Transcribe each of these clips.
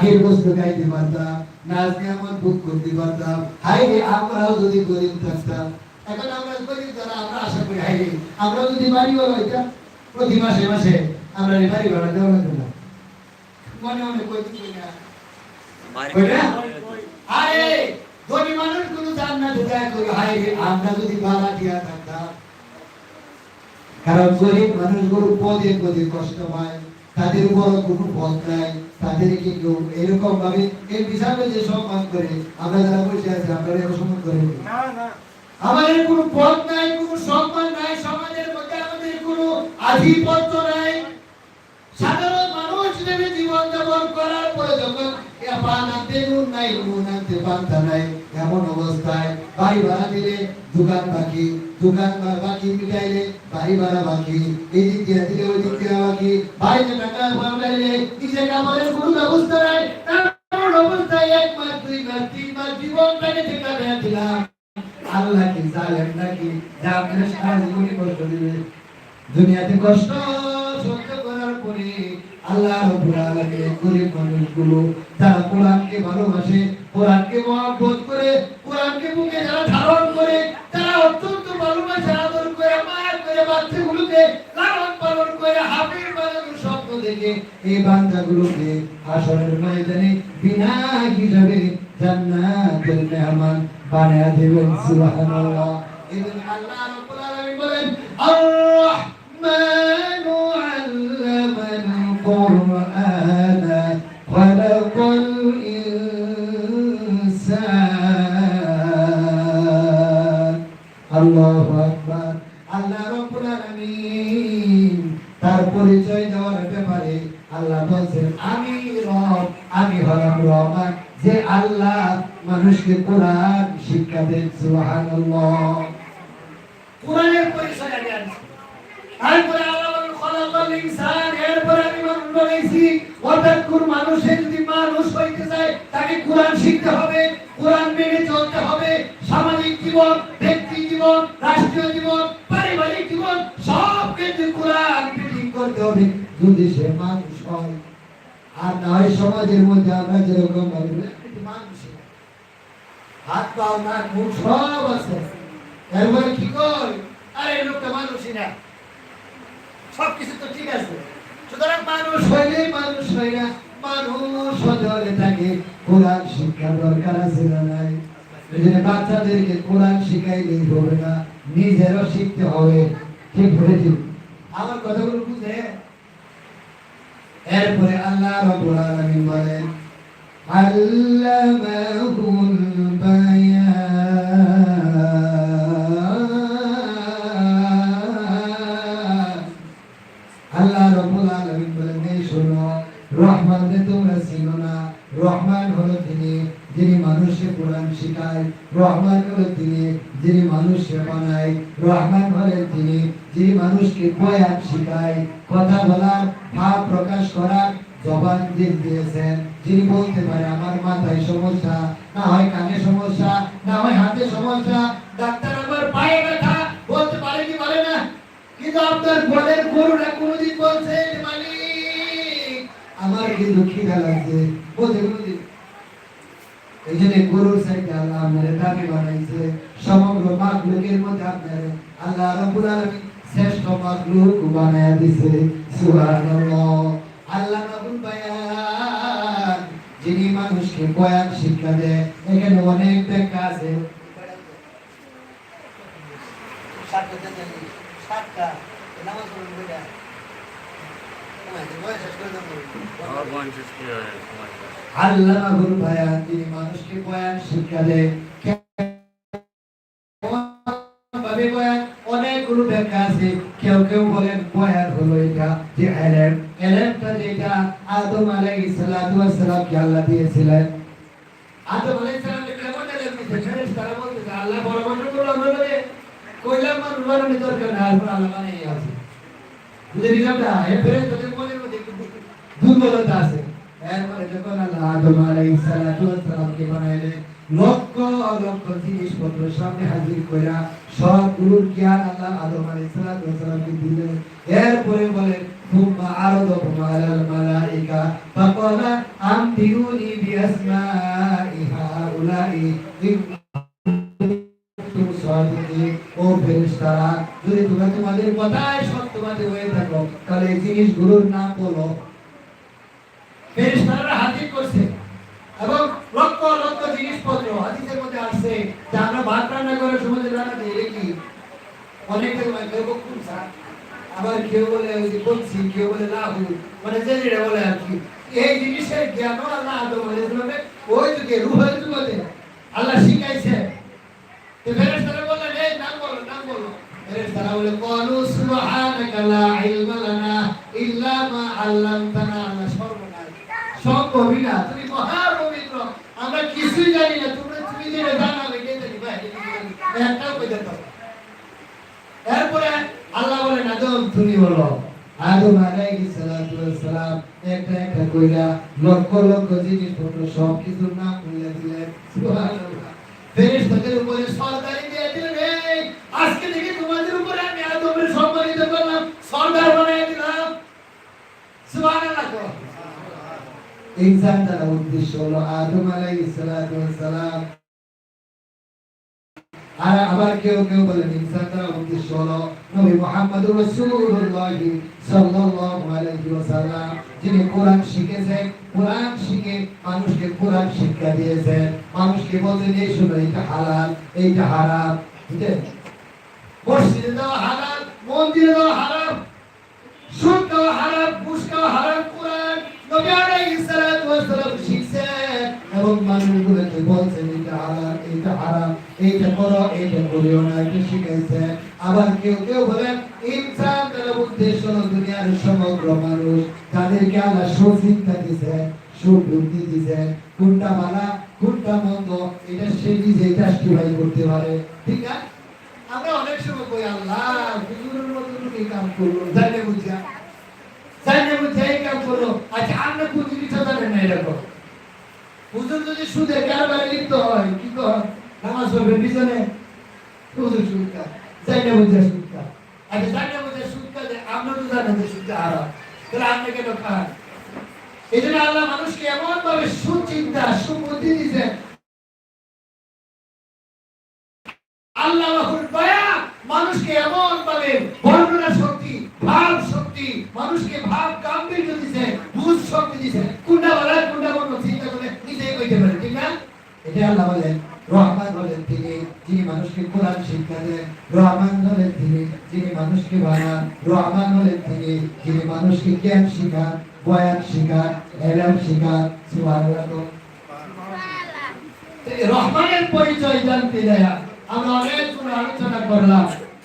পাখির বস্তু খাইতে পারতাম নাচ আমার বুক করতে পারতাম। হাই রে আমরাও যদি গরিব থাকতাম এখন আমরা গরিব যারা আমরা আশা করি হাই রে আমরা যদি বাড়ি বড় হইতাম প্রতি মাসে মাসে আমরা বাড়ি ভাড়া দেওয়া না মনে মনে কই দিই কই না আরে ধনী মানুষ কোন জান্নাতে যায় কই? হাই রে আমরা যদি ভাড়া দিয়া থাকতাম। কারণ গরিব মানুষগুলো পদে পদে কষ্ট পায়। তাদের বড় কোনো পথ নাই তাদেরকে কেউ এরকম ভাবে এই হিসাবে যে সম্মান করে আমরা যারা বসে আছি আমরা এরকম সম্মান করে না। না না আমাদের কোনো পদ নাই কোনো সম্মান নাই সমাজের মধ্যে আমাদের কোনো আধিপত্য নাই সাধারণ মানুষ হিসেবে জীবন যাপন করার পরে যখন নাই এমন অবস্থায় বাড়ি ভাড়া দিলে দোকান বাকি দোকান বাকি মিটাইলে বাড়ি ভাড়া বাকি এই দিক দিয়ে দিলে ওই দিক দিয়ে বাকি। বাইরে টাকা পাঠাইলে নিজে কামানোর কোনো ব্যবস্থা নাই। এমন অবস্থায় এক মাস দুই মাস তিন মাস জীবনটাকে ঠেকা দেয়া দিলাম। আল্লাহ কি জালেম নাকি যা আপনার সারা জীবনই কষ্ট দিবে। দুনিয়াতে কষ্ট সহ্য করার পরে আল্লাহ রাব্বুল আলামিন গরিব মানুষগুলো যারা কোরআনকে ভালোবাসে, কোরআনকে মহব্বত করে, কোরআনকে বুকে যারা ধারণ করে তারা অত্যন্ত ভালোবাসা, আদর করে, মায়া করে, বাচ্চাগুলোকে লালন পালন করে হাফের বাজানোর স্বপ্ন দেখে এই বান্দাগুলোকে আসরের ময়দানে বিনা হিসাবে জান্নাতের মেহমান বানিয়ে দেবেন, সুবহানাল্লাহ। ইবন আল্লাহ রাব্বুল আলামিন বলেন আর-রাহমান আল্লাহু আকবার। আল্লাহ রাব্বুল আলামিন তার পরিচয় দেওয়ার ব্যাপারে আল্লাহ বলছেন, আমি রব, আমি হলাম রহমান যে আল্লাহ মানুষকে কোরআন শিক্ষা দেন, সুবহানাল্লাহ। কোরআনের পরিচয় আগে আছে অর্থাৎ কোন মানুষের যদি মানুষ হইতে চায়, তাকে কোরআন শিখতে হবে, কোরআন মেনে চলতে হবে। সামাজিক জীবন দেখতে জীবন, রাষ্ট্রীয় জীবন, পারিবারিক জীবন, সব কোরআন ফিটিং করতে হবে। যদি সে মানুষ হয়, আর না হয় সমাজের মধ্যে আমরা যেরকম মানুষ হাত পাও মুখ, সব আছে। এরপরে কি কই আরে লোকটা মানুষই না। সব কিছু তো ঠিক আছে। সুতরাং মানুষ হইলেই মানুষ হয় না। মানুষ হলে তাকে কোরআন শিক্ষার দরকার আছে না নাই? এই বাচ্চাদেরকে কোরআন শিখাইলেই হবে না, নিজেরও শিখতে হবে। ঠিক বলেছি আমার কথাগুলো বুঝে? এরপরে আল্লাহ রাব্বুল আলামিন বলেন আল্লামাহুল কোরআন রহমান হলো তিনি, যিনি মানুষকে বানায় রহমান হলেন তিনি, যিনি মানুষকে বয়ান শিখায়, কথা বলার, ভাব প্রকাশ করার জবান দিয়ে দিয়েছেন। যিনি বলতে পারে, আমার মাথায় সমস্যা, না হয় কানে সমস্যা, না হয় হাতে সমস্যা, ডাক্তার আমার পায়ে ব্যথা, বলতে পারে কি পারে না? কিন্তু আপনার বলের গরুরা কোনদিন বলছে মালিক, আমার কিন্তু খিদা লাগছে। বলছে কোনদিন? এই জন্য গরুর সাইডে আল্লাহ আপনার দাবি বানাইছে, সমগ্র মাখলুকের মধ্যে আপনার আল্লাহ রাব্বুল আলামিন শ্রেষ্ঠ মাখলুক বানায়া দিছে, সুবহানাল্লাহ। আল্লাহ রাব্বুল বায়ান, যিনি মানুষকে বয়ান শিক্ষা দেয়, এখানে অনেক ব্যাখ্যা আছে। সাতটা নামাজ পড়ুন আল্লামাহুল বায়ান, তিনি মানুষকে বয়ান শিক্ষা দেয় ভাবে বয়ান? অনেকগুলো আছে। কেউ কেউ বলেন বয়ান হলো এটা যে এলেম। এলেমটা যেটা আদম আলাইহিস সালাতু ওয়াস আল্লাহ দিয়েছিলেন। আদম আলাইহিস সালামকে আল্লাহ বড় মানুষ আমরা কইলাম মানুষ বানানোর দরকার নাই, আল্লাহ বানিয়ে আছে বুঝে নিলাম না? এ ফেরেশতাদের মনের মধ্যে একটু দুর্বলতা আছে এরপরে যখন আল্লাহ আদম আলাইহিস সালাতু ওয়াস সালামকে বানাইলেন লক্ষ লক্ষ জিনিসপত্র সামনে হাজির কইরা সব গুরুর জ্ঞান আল্লাহ আদম আলাইহিস সালাতু ওয়াস সালামকে দিলেন এরপরে বলেন ثم عرضهم على الملائكة فقال أنبئوني بأسماء هؤلاء إن كنتم صادقين ও ফেরেশতারা যদি তোমরা তোমাদের কথায় সত্যবাদী হয়ে থাকো তাহলে এই জিনিসগুলোর নাম বলো অনেকে বলে, কেউ কুমসা আবার কেউ বলে, ওই বলছি। কেউ বলে লাহু মানে যেটা বলে আর কি। এই জিনিসের জ্ঞান আল্লাহ আদম আলাইহিসসালামে ওই যুগে, রুহের যুগতে আল্লাহ শিখাইছে। তো ফেরেশতারা বললেন এই নাম বলো নাম বলো। ফেরেশতারা বলে ক্বালু সুবহানাকা লা ইলমা লানা ইল্লা মা আল্লামতানা। আল্লাহ সর্বনাশ। সম্ভবই না তুমি মহা পবিত্র আমরা কিছুই জানি না, তোমরা তুমি যেটা জানো এটাই জানি। ভাই একটাও কই দিতে এরপরে আল্লাহ বলেন আদম তুমি বলো আদম আলাইহিস সালাতু সালাম একটা একটা কইরা লক্ষ লক্ষ জিনিসপত্র সব কিছুর নাম কইরা দিলেন। সুবহানাল্লাহ। ফেরেশতাদের উপরে সরদারি দিয়ে দিলেন এই আজকে থেকে তোমাদের উপরে আমি আদমের সম্মানিত করলাম সরদার বানিয়ে দিলাম। সুবহানাল্লাহ ইনসান তার উদ্দেশ্য হলো আদম আলাইহিস সালাতু সালাম আর আবার কেউ কেউ বলেন নবী সাল্লাল্লাহু আলাইহি ওয়াসাল্লাম, যিনি শিখেছেন শিখে মানুষকে শিক্ষা দিয়েছেন। মানুষকে বলতেন এই শুনো এটা হালাল, এইটা হারাম। দেওয়া হারাম সুদ হারাম হারাম নবী আলাইহিস সালাম শিখছেন। এবং মানুষগুলোকে বলছেন এটা হালাল এটা হারাম। এইটা করো এইটা করিও না এটা শিখাইছেন আবার কেউ কেউ বলেন, ইনসান তার উদ্দেশ্য দুনিয়ার সমগ্র মানুষ তাদেরকে আল্লাহ সুচিন্তা দিয়েছেন সুবুদ্ধি দিয়েছেন কোনটা ভালো, কোনটা মন্দ, এটা সে নিজে জাস্টিফাই করতে পারে। ঠিক আছে আমরা অনেক সময় কই, আল্লাহ, হুজুরের মতো কি কাম করল জানে বুঝা জানে বুঝা এই কাম আচ্ছা আমরা না এরকম? হুজুর যদি সুদে কারবারে লিপ্ত হয়, কি কর? নামাজ পড়বে পিছনে হুজুর সুদকা জানে বুঝা সুদকা আচ্ছা জানে বুঝা সুদকা যে আমরা তো জানেন যে সুদকা হারাম, তাহলে আপনি কেন খান? এই জন্য আল্লাহ মানুষকে এমন ভাবে সুচিন্তা, সুবুদ্ধি দিয়েছে। আল্লাহর দয়া, মানুষকে এমন ভাবে বর্ণনা শক্তি, ভাব শক্তি, মানুষকে ভাব গাম্ভীর্য দিছে বুঝ শক্তি দিছে কোনটা বলা কোনটা বর্ণ চিন্তা করে নিজেই কইতে পারে, ঠিক না? এটা আল্লাহ বলেন। রহমান হলেন তিনি, যিনি মানুষকে কোরআন শিক্ষা দেন, রহমান হলেন তিনি, যিনি মানুষকে বানান, রহমান হলেন তিনি, যিনি মানুষকে জ্ঞান শিখান, বয়ান শিখান, এলাম শিখান, সুবহানাল্লাহ। রহমানের পরিচয় জানতে দেয়া। আমরা অনেক আলোচনা করলাম,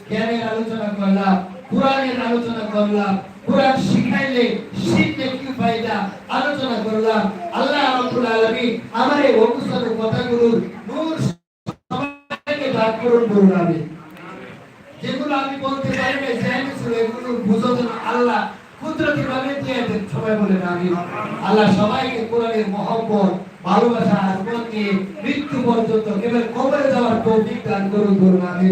জ্ঞানের আলোচনা করলাম, কোরআনের আলোচনা করলাম কোরআন শিখাইলে শিখলে কি ফায়দা? আলোচনা করলাম। আল্লাহ রাব্বুল আলামিন আমার এই অবস্থার কথাগুলোর নূর সবাইকে দান করুন করুন আমি যেগুলো আমি বলতে পারি না জানি ছিল এগুলো বুঝো যেন আল্লাহ কুদরতি ভাবে দিয়ে দেন, সবাই বলেন আমি আল্লাহ সবাইকে কোরআনের মহব্বত ভালোবাসা আজমত মৃত্যু পর্যন্ত কেবল কবরে যাওয়ার তৌফিক দান করুন করুন আমি।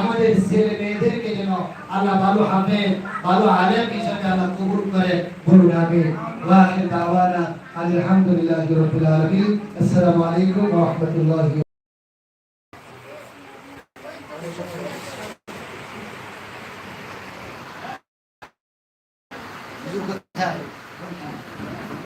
আমাদের ছেলে মেয়েদেরকে যেন আল্লাহ ভালো হাফেজ ভালো আলেম হিসাবে আল্লাহ কবুল করে বলুন আমি ওয়াখির দাওয়ানা আলহামদুলিল্লাহি রাব্বিল আলামিন। আসসালামু আলাইকুম ওয়া রাহমাতুল্লাহি